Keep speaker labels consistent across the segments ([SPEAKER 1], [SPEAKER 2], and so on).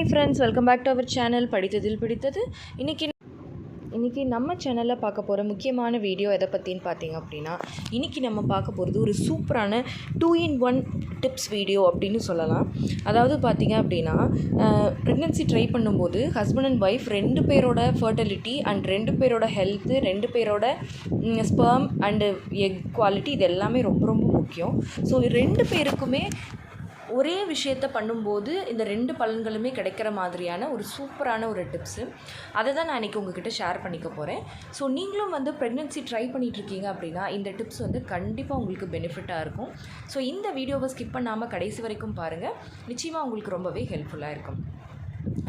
[SPEAKER 1] Hi friends welcome back to our channel படித்ததில் பிடித்தது. இன்றைக்கி இன்றைக்கி நம்ம சேனலில் பார்க்க போகிற முக்கியமான வீடியோ எதை பற்றின்னு பார்த்தீங்க அப்படின்னா இன்றைக்கி நம்ம பார்க்க போகிறது ஒரு சூப்பரான two in one tips video அப்படின்னு சொல்லலாம். அதாவது பார்த்தீங்க அப்படின்னா ப்ரெக்னென்சி ட்ரை பண்ணும்போது ஹஸ்பண்ட் அண்ட் ஒய்ஃப் ரெண்டு பேரோட ஃபர்டிலிட்டி அண்ட் ரெண்டு பேரோட ஹெல்த்து ரெண்டு பேரோட ஸ்பெர்ம் அண்டு எக் குவாலிட்டி இது எல்லாமே ரொம்ப ரொம்ப முக்கியம். ஸோ ரெண்டு பேருக்குமே ஒரே விஷயத்த பண்ணும்போது இந்த ரெண்டு பலன்களுமே கிடைக்கிற மாதிரியான ஒரு சூப்பரான ஒரு டிப்ஸு அதை தான் நான் இன்றைக்கி உங்ககிட்ட ஷேர் பண்ணிக்க போகிறேன் ஸோ நீங்களும் வந்து ப்ரெக்னென்சி ட்ரை பண்ணிகிட்ருக்கீங்க அப்படின்னா இந்த டிப்ஸ் வந்து கண்டிப்பாக உங்களுக்கு பெனிஃபிட்டாக இருக்கும். ஸோ இந்த வீடியோவை ஸ்கிப் பண்ணாமல் கடைசி வரைக்கும் பாருங்கள் நிச்சயமாக உங்களுக்கு ரொம்பவே ஹெல்ப்ஃபுல்லாக இருக்கும்.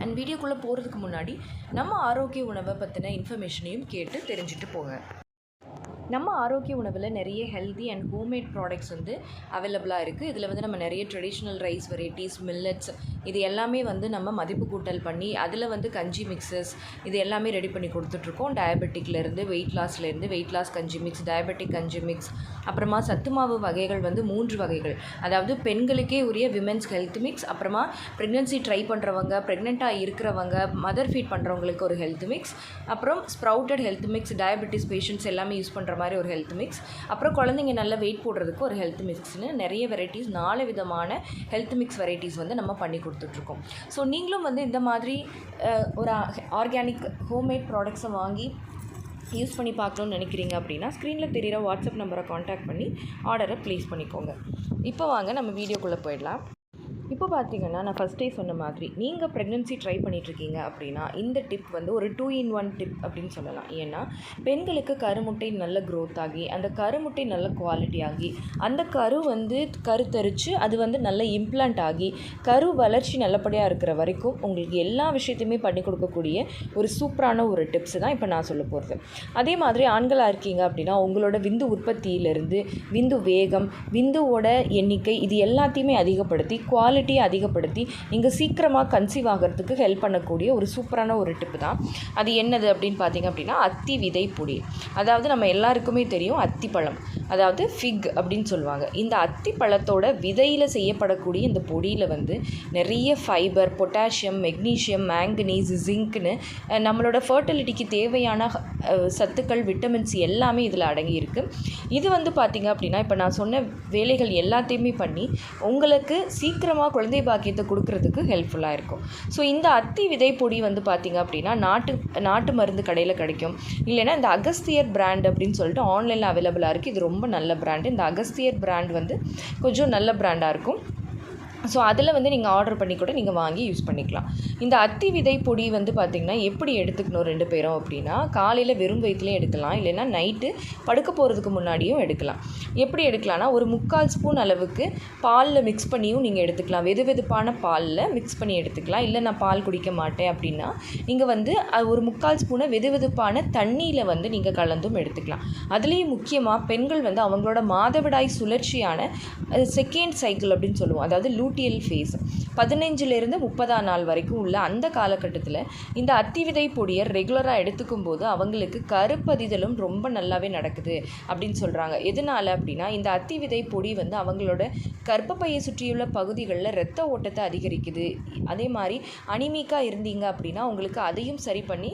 [SPEAKER 1] அண்ட் வீடியோக்குள்ளே போகிறதுக்கு முன்னாடி நம்ம ஆரோக்கிய உணவை பற்றின இன்ஃபர்மேஷனையும் கேட்டு தெரிஞ்சுட்டு போங்க. நம்ம ஆரோக்கிய உணவில் நிறைய ஹெல்தி அண்ட் ஹோம்மேட் ப்ராடக்ட்ஸ் வந்து அவைலபிளாக இருக்குது இதில் வந்து நம்ம நிறைய ட்ரெடிஷ்னல் ரைஸ் வெரைட்டிஸ் மில்லட்ஸ் இது எல்லாமே வந்து நம்ம மதிப்பு கூட்டல் பண்ணி அதில் வந்து கஞ்சி மிக்சஸ் இது எல்லாமே ரெடி பண்ணி கொடுத்துட்ருக்கோம். டயபெட்டிக்லேருந்து வெயிட் லாஸ்லேருந்து வெயிட் லாஸ் கஞ்சி மிக்ஸ் டயபெட்டிக் கஞ்சி மிக்ஸ் அப்புறமா சத்துமாவு வகைகள் வந்து மூன்று வகைகள். அதாவது பெண்களுக்கே உரிய விமென்ஸ் ஹெல்த் மிக்ஸ் அப்புறமா ப்ரெக்னென்சி ட்ரை பண்ணுறவங்க ப்ரெக்னெண்ட்டாக இருக்கிறவங்க மதர் ஃபீட் பண்ணுறவங்களுக்கு ஒரு ஹெல்த் மிக்ஸ் அப்புறம் sprouted health mix diabetes patients எல்லாமே யூஸ் பண்ணுற மாதிரி ஒரு ஹெல்த் மிக்ஸ் அப்புறம் குழந்தைங்க நல்ல வெயிட் போடுறதுக்கு ஒரு ஹெல்த் மிக்ஸ்னு நிறைய வெரைட்டிஸ் நாலு விதமான ஹெல்த் மிக்ஸ் வெரைட்டிஸ் வந்து நம்ம பண்ணி கொடுத்துட்ருக்கோம். ஸோ நீங்களும் வந்து இந்த மாதிரி ஒரு ஆர்கானிக் ஹோம்மேட் ப்ராடக்ட்ஸை வாங்கி யூஸ் பண்ணி பார்க்கணுன்னு நினைக்கிறீங்க அப்படின்னா ஸ்க்ரீனில் தெரிகிற வாட்ஸ்அப் நம்பரை காண்டாக்ட் பண்ணி ஆர்டரை ப்ளேஸ் பண்ணிக்கோங்க. இப்போ வாங்க நம்ம வீடியோக்குள்ளே போயிடலாம். இப்போ பார்த்தீங்கன்னா நான் ஃபஸ்ட்டே சொன்ன மாதிரி நீங்கள் ப்ரெக்னென்சி ட்ரை பண்ணிகிட்ருக்கீங்க அப்படின்னா இந்த டிப் வந்து ஒரு டூ இன் ஒன் டிப் அப்படின்னு சொல்லலாம். ஏன்னா பெண்களுக்கு கருமுட்டை நல்ல க்ரோத் ஆகி அந்த கருமுட்டை நல்ல குவாலிட்டி ஆகி அந்த கரு வந்து கருத்தரித்து அது வந்து நல்ல இம்ப்ளான்ட் ஆகி கரு வளர்ச்சி நல்லபடியாக இருக்கிற வரைக்கும் உங்களுக்கு எல்லா விஷயத்தையுமே பண்ணி கொடுக்கக்கூடிய ஒரு சூப்பரான ஒரு டிப்ஸ் தான் இப்போ நான் சொல்ல போகிறது அதே மாதிரி ஆண்களாக இருக்கீங்க அப்படின்னா உங்களோட விந்து உற்பத்தியிலிருந்து விந்து வேகம் விந்துவோட எண்ணிக்கை இது எல்லாத்தையுமே அதிகப்படுத்தி குவாலிட்டி ஃபெர்டிலிட்டியை அதிகப்படுத்தி நீங்கள் சீக்கிரமாக கன்சீவ் ஆகிறதுக்கு ஹெல்ப் பண்ணக்கூடிய ஒரு சூப்பரான ஒரு டிப்பு தான். அது என்னது அப்படின்னு பார்த்தீங்க அப்படின்னா அத்தி விதை பொடி. அதாவது நம்ம எல்லாருக்குமே தெரியும் அத்திப்பழம் அதாவது ஃபிக் அப்படின்னு சொல்லுவாங்க. இந்த அத்தி பழத்தோட விதையில் செய்யப்படக்கூடிய இந்த பொடியில் வந்து நிறைய ஃபைபர் பொட்டாசியம் மெக்னீஷியம் மேங்கனீஸ் ஜிங்க்னு நம்மளோட ஃபர்டிலிட்டிக்கு தேவையான சத்துக்கள் விட்டமின்ஸ் எல்லாமே இதில் அடங்கியிருக்கு. இது வந்து பார்த்திங்க அப்படின்னா இப்போ நான் சொன்ன வேலைகள் எல்லாத்தையுமே பண்ணி உங்களுக்கு சீக்கிரமாக குழந்தை பாக்கியத்தை கொடுக்கறதுக்கு ஹெல்ப்ஃபுல்லாக இருக்கும். ஸோ இந்த அத்தி விதை பொடி வந்து பார்த்திங்க அப்படின்னா நாட்டு நாட்டு மருந்து கடையில் கிடைக்கும். இல்லைன்னா இந்த அகஸ்தியர் பிராண்ட் அப்படின்னு சொல்லிட்டு ஆன்லைனில் அவைலபிளாக இருக்குது இது ரொம்ப நல்ல பிராண்டு இந்த அகஸ்தியர் பிராண்ட் வந்து கொஞ்சம் நல்ல பிராண்டாக இருக்கும். ஸோ அதில் வந்து நீங்கள் ஆர்டர் பண்ணி கூட நீங்கள் வாங்கி யூஸ் பண்ணிக்கலாம். இந்த அத்தி விதை பொடி வந்து பார்த்திங்கன்னா எப்படி எடுத்துக்கணும் ரெண்டு பேரும் அப்படின்னா காலையில் வெறும் வயிற்றுலையும் எடுக்கலாம். இல்லைன்னா நைட்டு படுக்க போகிறதுக்கு முன்னாடியும் எடுக்கலாம். எப்படி எடுக்கலாம்னா ஒரு முக்கால் ஸ்பூன் அளவுக்கு பாலில் மிக்ஸ் பண்ணியும் நீங்கள் எடுத்துக்கலாம். வெது வெதுப்பான பாலில் மிக்ஸ் பண்ணி எடுத்துக்கலாம். இல்லை நான் பால் குடிக்க மாட்டேன் அப்படின்னா நீங்கள் வந்து ஒரு முக்கால் ஸ்பூனை வெது வெதுப்பான தண்ணியில் வந்து நீங்கள் கலந்தும் எடுத்துக்கலாம். அதுலேயும் முக்கியமாக பெண்கள் வந்து அவங்களோட மாதவிடாய் சுழற்சியான செகண்ட் சைக்கிள் அப்படின்னு சொல்லுவோம். அதாவது லூ லூட்டியல் ஃபேஸ். பதினைஞ்சிலிருந்து முப்பதாம் நாள் வரைக்கும் உள்ள அந்த காலகட்டத்தில் இந்த அத்திவிதை பொடியை ரெகுலராக எடுத்துக்கும் போது அவங்களுக்கு கருப்பதிதலும் ரொம்ப நல்லாவே நடக்குது அப்படின்னு சொல்கிறாங்க எதனால் அப்படின்னா இந்த அத்திவிதை பொடி வந்து அவங்களோட கர்ப்பப்பையை சுற்றியுள்ள பகுதிகளில் ரத்த ஓட்டத்தை அதிகரிக்குது. அதே மாதிரி அனிமிக்காக இருந்தீங்க அப்படின்னா உங்களுக்கு அதையும் சரி பண்ணி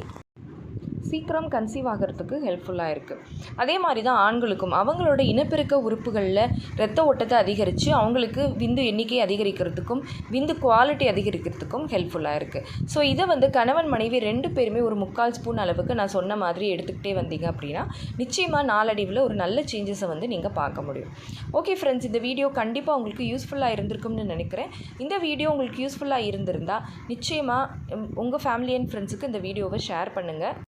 [SPEAKER 1] சீக்கிரம் கன்சீவ் ஆகிறதுக்கு ஹெல்ப்ஃபுல்லாக இருக்குது அதே மாதிரி தான் ஆண்களுக்கும். அவங்களோட இனப்பெருக்க உறுப்புகளில் ரத்த ஓட்டத்தை அதிகரித்து அவங்களுக்கு விந்து எண்ணிக்கை அதிகரிக்கிறதுக்கும் விந்து குவாலிட்டி அதிகரிக்கிறதுக்கும் ஹெல்ப்ஃபுல்லாக இருக்குது ஸோ இதை வந்து கணவன் மனைவி ரெண்டு பேருமே ஒரு முக்கால் ஸ்பூன் அளவுக்கு நான் சொன்ன மாதிரி எடுத்துக்கிட்டே வந்தீங்க அப்படின்னா நிச்சயமாக நாளடைவில் ஒரு நல்ல சேஞ்சஸை வந்து நீங்கள் பார்க்க முடியும். ஓகே ஃப்ரெண்ட்ஸ் இந்த வீடியோ கண்டிப்பாக உங்களுக்கு யூஸ்ஃபுல்லாக இருந்திருக்கும்னு நினைக்கிறேன். இந்த வீடியோ உங்களுக்கு யூஸ்ஃபுல்லாக இருந்திருந்தால் நிச்சயமாக உங்கள் ஃபேமிலி அண்ட் ஃப்ரெண்ட்ஸுக்கு இந்த வீடியோவை ஷேர் பண்ணுங்கள்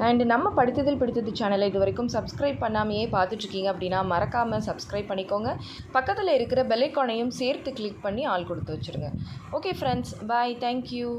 [SPEAKER 1] அண்டு நம்ம படித்ததில் பிடித்தது சேனலை இது வரைக்கும் சப்ஸ்கிரைப் பண்ணாமையே பார்த்துட்ருக்கீங்க அப்படின்னா மறக்காமல் சப்ஸ்கிரைப் பண்ணிக்கோங்க. பக்கத்தில் இருக்கிற பெல்லைக்கானையும் சேர்த்து கிளிக் பண்ணி ஆள் கொடுத்து வச்சுருங்க. Okay friends bye thank you